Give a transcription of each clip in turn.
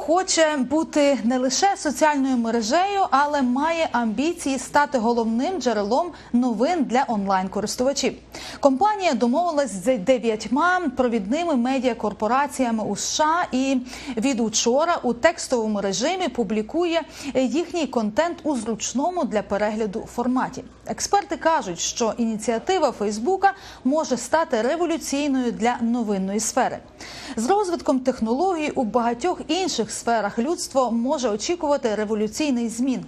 хоче бути не лише соціальною мережею, але має амбіції стати головним джерелом новин для онлайн-користувачів. Компанія домовилась з дев'ятьма провідними медіакорпораціями у США і від учора у текстовому режимі публікує їхній контент у зручному для перегляду форматі. Експерти кажуть, що ініціатива Фейсбука може стати революційною для новинної сфери. З розвитком технологій у багатьох інших сферах людство може очікувати революційний змін.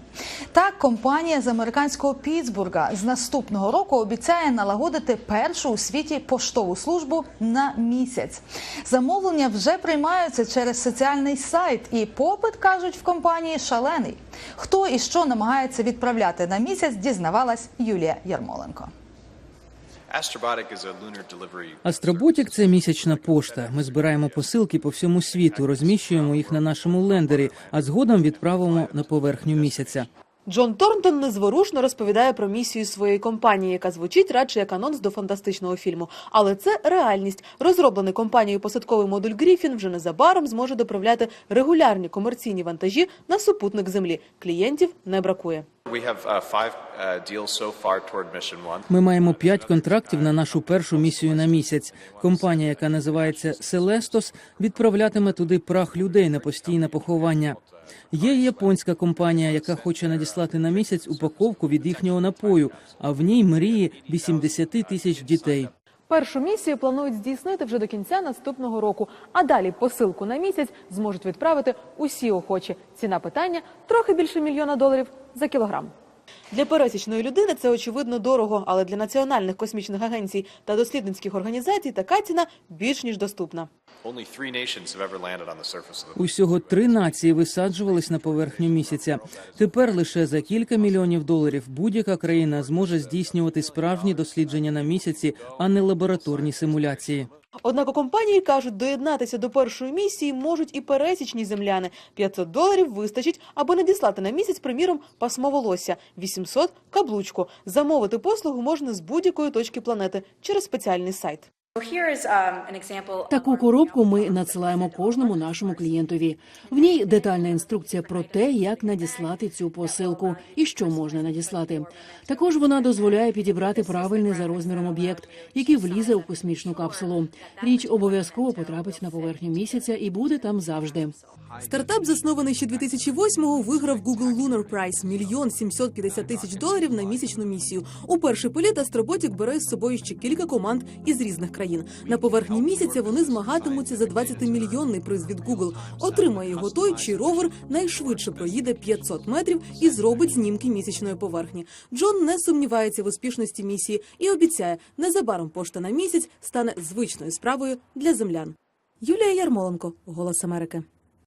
Так, компанія з американського Пітсбурга з наступного року обіцяє налагодити першу у світі поштову службу на місяць. Замовлення вже приймаються через соціальний сайт, і попит кажуть в компанії шалений. Хто і що намагається відправляти на місяць, дізнавалась Юлія Ярмоленко. Астроботік це місячна пошта. Ми збираємо посилки по всьому світу, розміщуємо їх на нашому лендері, а згодом відправимо на поверхню місяця. Джон Торнтон незворушно розповідає про місію своєї компанії, яка звучить радше як анонс до фантастичного фільму. Але це реальність. Розроблений компанією посадковий модуль Гріфін вже незабаром зможе доправляти регулярні комерційні вантажі на супутник землі. Клієнтів не бракує. Uh, uh. Ми маємо п'ять контрактів на нашу першу місію на місяць. Компанія, яка називається Селестос, відправлятиме туди прах людей на постійне поховання. Є японська компанія, яка хоче надіслати на місяць упаковку від їхнього напою, а в ній мрії 80 тисяч дітей. Першу місію планують здійснити вже до кінця наступного року. А далі посилку на місяць зможуть відправити усі охочі. Ціна питання трохи більше мільйона доларів за кілограм. Для пересічної людини це очевидно дорого, але для національних космічних агенцій та дослідницьких організацій така ціна більш ніж доступна. Only three nations have ever landed on the surface of the Усього три нації висаджувались на поверхню місяця. Тепер лише за кілька мільйонів доларів будь-яка країна зможе здійснювати справжні дослідження на місяці, а не лабораторні симуляції. Однак у компанії кажуть, доєднатися до першої місії можуть і пересічні земляни. 500 доларів вистачить, аби надіслати на місяць, приміром, пасмо волосся, 800 – каблучку. Замовити послугу можна з будь-якої точки планети через спеціальний сайт. Таку коробку ми надсилаємо кожному нашому клієнтові. В ній детальна інструкція про те, як надіслати цю посилку і що можна надіслати. Також вона дозволяє підібрати правильний за розміром об'єкт, який влізе у космічну капсулу. Річ обов'язково потрапить на поверхню місяця і буде там завжди. Стартап, заснований ще 2008-го, виграв Google Lunar Prize – мільйон 750 тисяч доларів на місячну місію. У перший політ Астроботік бере з собою ще кілька команд із різних країн. На поверхні місяця вони змагатимуться за 20-мільйонний приз від Google. Отримає його той, чий ровер найшвидше проїде 500 метрів і зробить знімки місячної поверхні. Джон не сумнівається в успішності місії і обіцяє, незабаром пошта на місяць стане звичною справою для землян. Юлія Ярмоленко, Голос Америки.